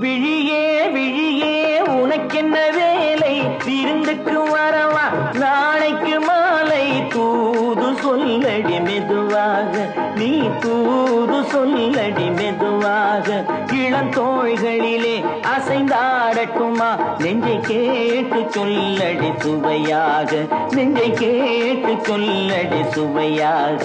விழியே விழியே உனக்கென்ன வேலை? விருந்துக்கும் மாலைக்கு மாலை தூது சொல்லடி மெதுவாக நீ தூது சொல்லடி மெதுவாக இளந்தோள்களிலே அசைந்தாரட்டுமா நெஞ்சை கேட்டு சொல்லடி சுவையாக நெஞ்சை கேட்டு சொல்லடி சுவையாக.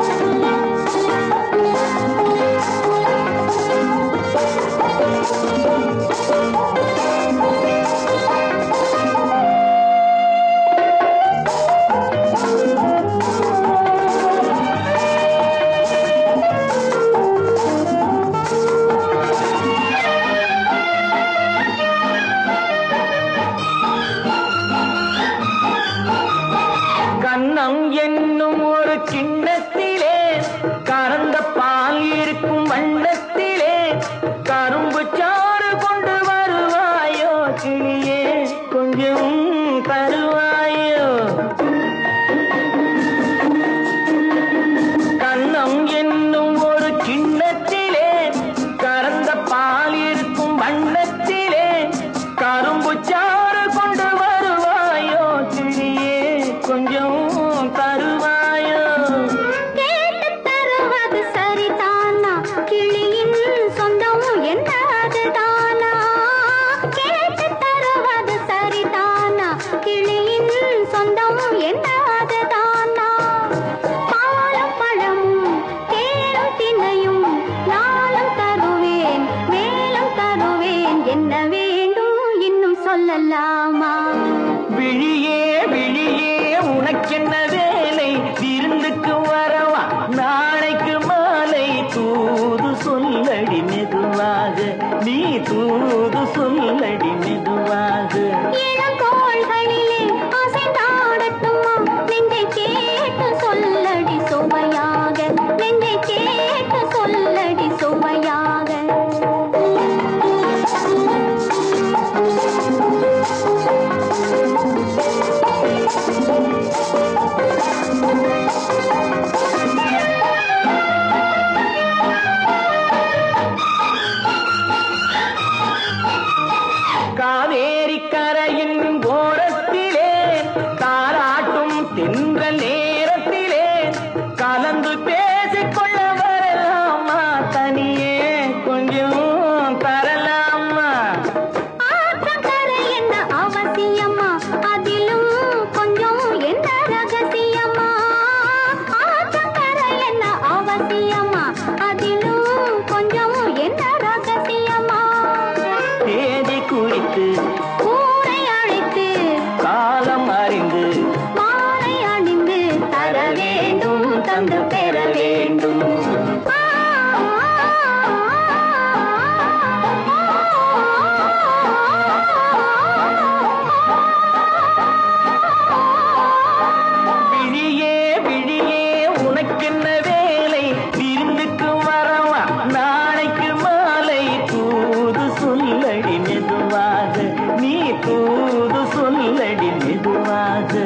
சிங்க சொல்லலாமா விழியே விழியே உனக்கென்ன வேலை விருந்துக்கு வரவா? நாளைக்கு மாலை. தூது சொல்லடி மெதுவாக. நீ தூது சொல்லடி தென்றலே ராஜே